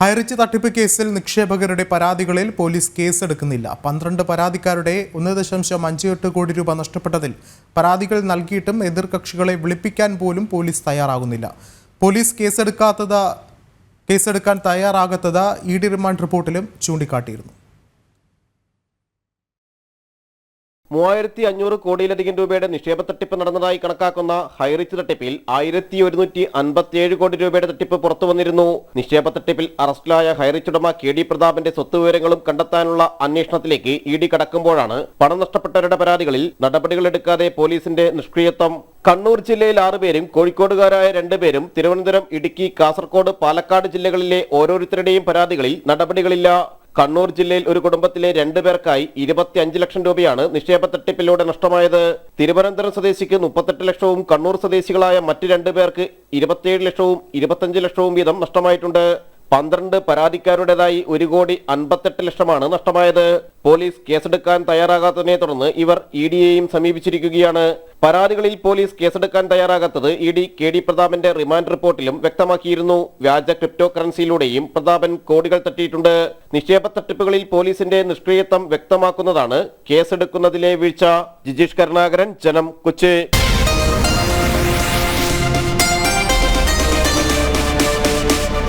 ഹൈറിച്ച് തട്ടിപ്പ് കേസിൽ നിക്ഷേപകരുടെ പരാതികളിൽ പോലീസ് കേസെടുക്കുന്നില്ല. പന്ത്രണ്ട് പരാതിക്കാരുടെ ഒന്ന് ദശാംശം അഞ്ച് എട്ട് കോടി രൂപ നഷ്ടപ്പെട്ടതിൽ പരാതികൾ നൽകിയിട്ടും എതിർകക്ഷികളെ വിളിപ്പിക്കാൻ പോലും പോലീസ് തയ്യാറാകുന്നില്ല. പോലീസ് കേസെടുക്കാത്തത് കേസെടുക്കാൻ തയ്യാറാകാത്തത് ഇ ഡി റിമാൻഡ് റിപ്പോർട്ടിലും ചൂണ്ടിക്കാട്ടിയിരുന്നു. മൂവായിരത്തി അഞ്ഞൂറ് കോടിയിലധികം രൂപയുടെ നിക്ഷേപ തട്ടിപ്പ് നടന്നതായി കണക്കാക്കുന്ന ഹൈറിച്ച് തട്ടിപ്പിൽ ആയിരത്തി ഒരുന്നൂറ്റി അൻപത്തിയേഴ് കോടി രൂപയുടെ തട്ടിപ്പ് പുറത്തു വന്നിരുന്നു. നിക്ഷേപ തട്ടിപ്പിൽ അറസ്റ്റിലായ ഹൈറിച്ച് ഉടമ കെ ഡി പ്രതാപന്റെ സ്വത്ത് വിവരങ്ങളും കണ്ടെത്താനുള്ള അന്വേഷണത്തിലേക്ക് ഇ ഡി കടക്കുമ്പോഴാണ് പണം നഷ്ടപ്പെട്ടവരുടെ പരാതികളിൽ നടപടികളെടുക്കാതെ പോലീസിന്റെ നിഷ്ക്രിയത്വം. കണ്ണൂർ ജില്ലയിൽ ആറുപേരും കോഴിക്കോടുകാരായ രണ്ടുപേരും തിരുവനന്തപുരം ഇടുക്കി കാസർകോട് പാലക്കാട് ജില്ലകളിലെ ഓരോരുത്തരുടെയും പരാതികളിൽ നടപടികളില്ല. കണ്ണൂർ ജില്ലയിൽ ഒരു കുടുംബത്തിലെ രണ്ടു പേർക്കായി ഇരുപത്തി അഞ്ച് ലക്ഷം രൂപയാണ് നിക്ഷേപ തട്ടിപ്പിലൂടെ നഷ്ടമായത്. തിരുവനന്തപുരം സ്വദേശിക്ക് മുപ്പത്തെട്ട് ലക്ഷവും കണ്ണൂർ സ്വദേശികളായ മറ്റു രണ്ടു പേർക്ക് ഇരുപത്തിയേഴ് ലക്ഷവും ഇരുപത്തഞ്ച് ലക്ഷവും വീതം നഷ്ടമായിട്ടുണ്ട്. പന്ത്രണ്ട് പരാതിക്കാരുടേതായി ഒരു കോടി അൻപത്തെട്ട് ലക്ഷമാണ് നഷ്ടമായത്. പോലീസ് കേസെടുക്കാൻ തയ്യാറാകാത്തതിനെ തുടർന്ന് ഇവർ ഇ ഡിയെയും സമീപിച്ചിരിക്കുകയാണ്. പരാതികളിൽ പോലീസ് കേസെടുക്കാൻ തയ്യാറാകാത്തത് ഇ ഡി കെ ഡി പ്രതാപന്റെ റിമാൻഡ് റിപ്പോർട്ടിലും വ്യക്തമാക്കിയിരുന്നു. വ്യാജ ക്രിപ്റ്റോ കറൻസിയിലൂടെയും പ്രതാപൻ കോടികൾ തട്ടിയിട്ടുണ്ട്. നിക്ഷേപ തട്ടിപ്പുകളിൽ പോലീസിന്റെ നിഷ്ക്രിയത്വം വ്യക്തമാക്കുന്നതാണ് കേസെടുക്കുന്നതിലെ വീഴ്ച. ജിജീഷ് കരുണാകരൻ ജനം കൊച്ചി.